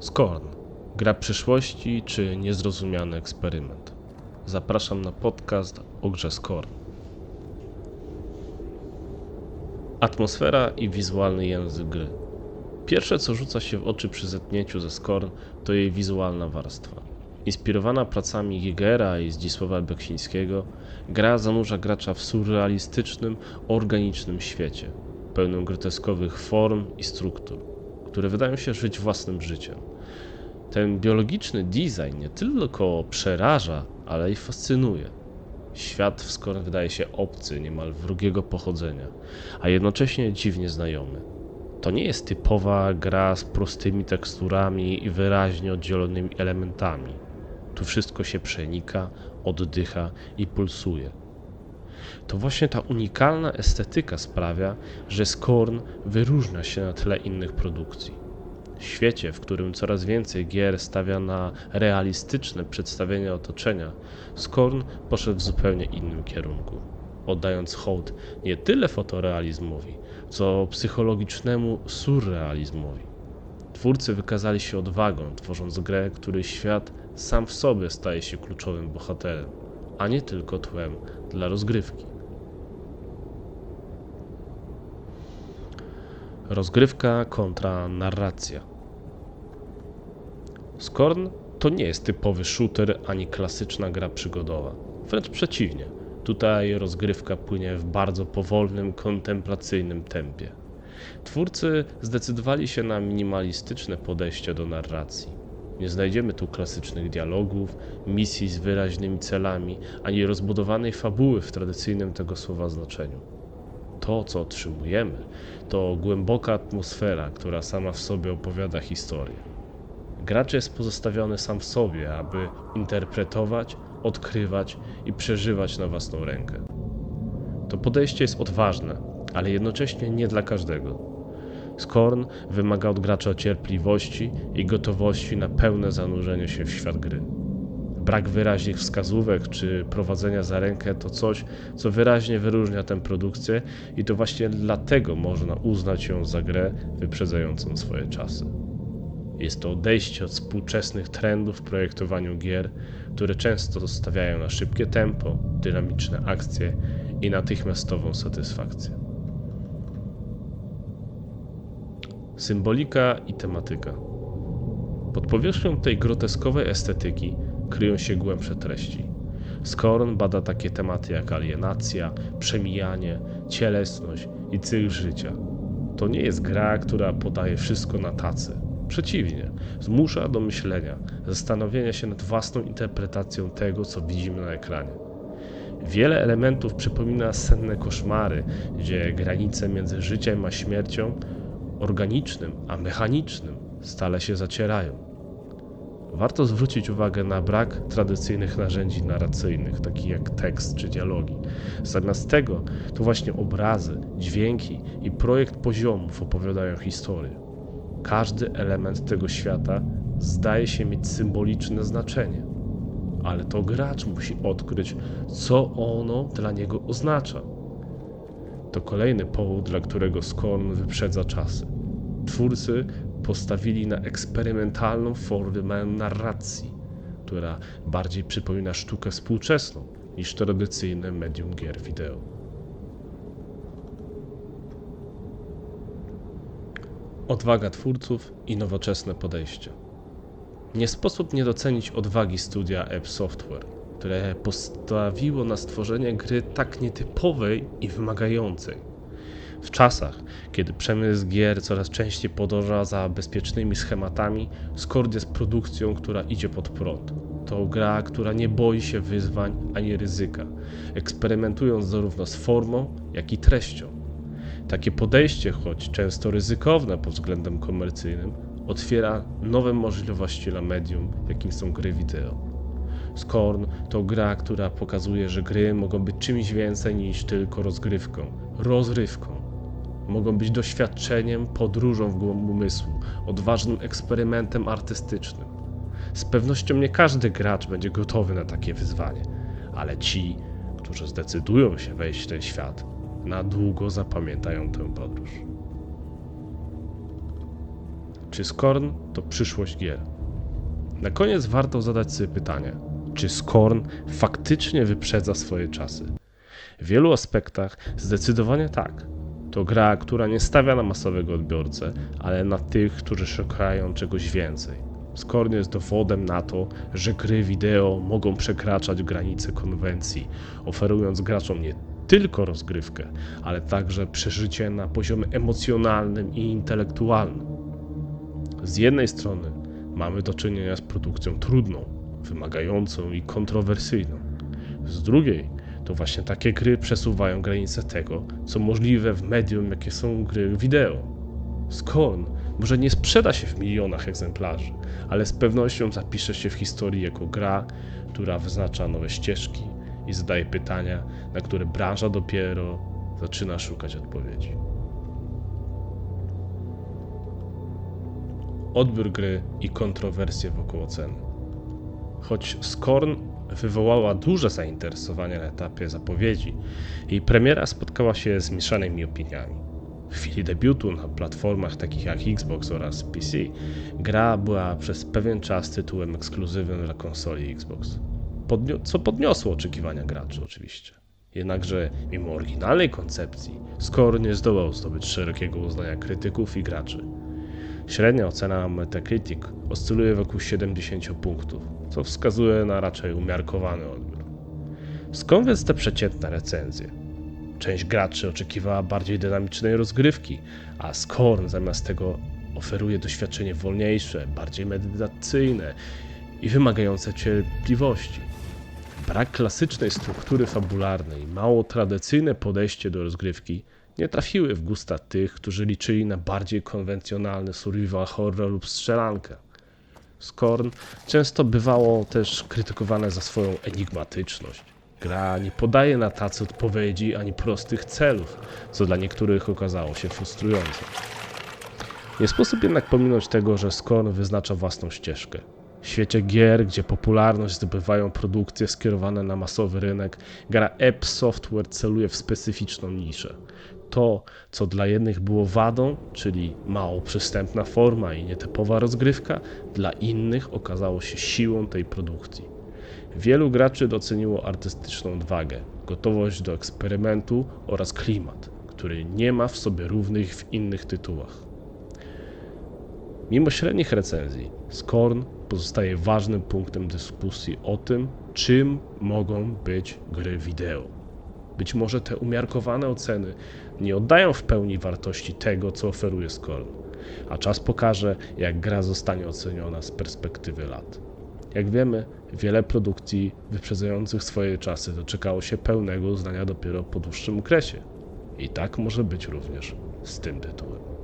Skorn. Gra przyszłości czy niezrozumiany eksperyment? Zapraszam na podcast o grze Skorn. Atmosfera i wizualny język gry. Pierwsze co rzuca się w oczy przy zetknięciu ze Skorn to jej wizualna warstwa. Inspirowana pracami Giegera i Zdzisława Beksińskiego, gra zanurza gracza w surrealistycznym, organicznym świecie, pełnym groteskowych form i struktur, które wydają się żyć własnym życiem. Ten biologiczny design nie tylko przeraża, ale i fascynuje. Świat w Skorn wydaje się obcy, niemal wrogiego pochodzenia, a jednocześnie dziwnie znajomy. To nie jest typowa gra z prostymi teksturami i wyraźnie oddzielonymi elementami. Tu wszystko się przenika, oddycha i pulsuje. To właśnie ta unikalna estetyka sprawia, że Skorn wyróżnia się na tle innych produkcji. W świecie, w którym coraz więcej gier stawia na realistyczne przedstawienie otoczenia, Skorn poszedł w zupełnie innym kierunku, oddając hołd nie tyle fotorealizmowi, co psychologicznemu surrealizmowi. Twórcy wykazali się odwagą, tworząc grę, której świat sam w sobie staje się kluczowym bohaterem, a nie tylko tłem dla rozgrywki. Rozgrywka kontra narracja. Skorn to nie jest typowy shooter ani klasyczna gra przygodowa. Wręcz przeciwnie. Tutaj rozgrywka płynie w bardzo powolnym, kontemplacyjnym tempie. Twórcy zdecydowali się na minimalistyczne podejście do narracji. Nie znajdziemy tu klasycznych dialogów, misji z wyraźnymi celami, ani rozbudowanej fabuły w tradycyjnym tego słowa znaczeniu. To, co otrzymujemy, to głęboka atmosfera, która sama w sobie opowiada historię. Gracz jest pozostawiony sam w sobie, aby interpretować, odkrywać i przeżywać na własną rękę. To podejście jest odważne, ale jednocześnie nie dla każdego. Skorn wymaga od gracza cierpliwości i gotowości na pełne zanurzenie się w świat gry. Brak wyraźnych wskazówek czy prowadzenia za rękę to coś, co wyraźnie wyróżnia tę produkcję i to właśnie dlatego można uznać ją za grę wyprzedzającą swoje czasy. Jest to odejście od współczesnych trendów w projektowaniu gier, które często stawiają na szybkie tempo, dynamiczne akcje i natychmiastową satysfakcję. Symbolika i tematyka. Pod powierzchnią tej groteskowej estetyki kryją się głębsze treści. Skorn bada takie tematy jak alienacja, przemijanie, cielesność i cykl życia. To nie jest gra, która podaje wszystko na tacy. Przeciwnie, zmusza do myślenia, zastanowienia się nad własną interpretacją tego, co widzimy na ekranie. Wiele elementów przypomina senne koszmary, gdzie granice między życiem a śmiercią, organicznym a mechanicznym, stale się zacierają. Warto zwrócić uwagę na brak tradycyjnych narzędzi narracyjnych, takich jak tekst czy dialogi. Zamiast tego to właśnie obrazy, dźwięki i projekt poziomów opowiadają historię. Każdy element tego świata zdaje się mieć symboliczne znaczenie, ale to gracz musi odkryć, co ono dla niego oznacza. To kolejny powód, dla którego Skorn wyprzedza czasy. Twórcy postawili na eksperymentalną formę narracji, która bardziej przypomina sztukę współczesną niż tradycyjne medium gier wideo. Odwaga twórców i nowoczesne podejście. Nie sposób nie docenić odwagi studia App Software, które postawiło na stworzenie gry tak nietypowej i wymagającej. W czasach, kiedy przemysł gier coraz częściej podąża za bezpiecznymi schematami, Scord jest produkcją, która idzie pod prąd. To gra, która nie boi się wyzwań ani ryzyka, eksperymentując zarówno z formą, jak i treścią. Takie podejście, choć często ryzykowne pod względem komercyjnym, otwiera nowe możliwości dla medium, jakim są gry wideo. Scorn to gra, która pokazuje, że gry mogą być czymś więcej niż tylko rozgrywką, rozrywką. Mogą być doświadczeniem, podróżą w głąb umysłu, odważnym eksperymentem artystycznym. Z pewnością nie każdy gracz będzie gotowy na takie wyzwanie, ale ci, którzy zdecydują się wejść w ten świat, na długo zapamiętają tę podróż. Czy Skorn to przyszłość gier? Na koniec warto zadać sobie pytanie, czy Skorn faktycznie wyprzedza swoje czasy? W wielu aspektach zdecydowanie tak. To gra, która nie stawia na masowego odbiorcę, ale na tych, którzy szukają czegoś więcej. Skorn jest dowodem na to, że gry wideo mogą przekraczać granice konwencji, oferując graczom nie tylko rozgrywkę, ale także przeżycie na poziomie emocjonalnym i intelektualnym. Z jednej strony mamy do czynienia z produkcją trudną, wymagającą i kontrowersyjną. Z drugiej to właśnie takie gry przesuwają granice tego, co możliwe w medium, jakie są gry wideo. Scorn może nie sprzeda się w milionach egzemplarzy, ale z pewnością zapisze się w historii jako gra, która wyznacza nowe ścieżki i zadaje pytania, na które branża dopiero zaczyna szukać odpowiedzi. Odbiór gry i kontrowersje wokół oceny. Choć Scorn wywołała duże zainteresowanie na etapie zapowiedzi, jej premiera spotkała się z mieszanymi opiniami. W chwili debiutu na platformach takich jak Xbox oraz PC, gra była przez pewien czas tytułem ekskluzywnym dla konsoli Xbox, co podniosło oczekiwania graczy oczywiście. Jednakże mimo oryginalnej koncepcji, Scorn nie zdołał zdobyć szerokiego uznania krytyków i graczy. Średnia ocena na Metacritic oscyluje wokół 70 punktów, co wskazuje na raczej umiarkowany odbiór. Skąd więc te przeciętne recenzje? Część graczy oczekiwała bardziej dynamicznej rozgrywki, a Scorn zamiast tego oferuje doświadczenie wolniejsze, bardziej medytacyjne i wymagające cierpliwości. Brak klasycznej struktury fabularnej, mało tradycyjne podejście do rozgrywki nie trafiły w gusta tych, którzy liczyli na bardziej konwencjonalny survival horror lub strzelankę. Scorn często bywało też krytykowane za swoją enigmatyczność. Gra nie podaje na tacy odpowiedzi ani prostych celów, co dla niektórych okazało się frustrujące. Nie sposób jednak pominąć tego, że Scorn wyznacza własną ścieżkę. W świecie gier, gdzie popularność zdobywają produkcje skierowane na masowy rynek, gra App Software celuje w specyficzną niszę. To, co dla jednych było wadą, czyli mało przystępna forma i nietypowa rozgrywka, dla innych okazało się siłą tej produkcji. Wielu graczy doceniło artystyczną odwagę, gotowość do eksperymentu oraz klimat, który nie ma w sobie równych w innych tytułach. Mimo średnich recenzji, Scorn pozostaje ważnym punktem dyskusji o tym, czym mogą być gry wideo. Być może te umiarkowane oceny nie oddają w pełni wartości tego, co oferuje Scorn, a czas pokaże, jak gra zostanie oceniona z perspektywy lat. Jak wiemy, wiele produkcji wyprzedzających swoje czasy doczekało się pełnego uznania dopiero po dłuższym okresie. I tak może być również z tym tytułem.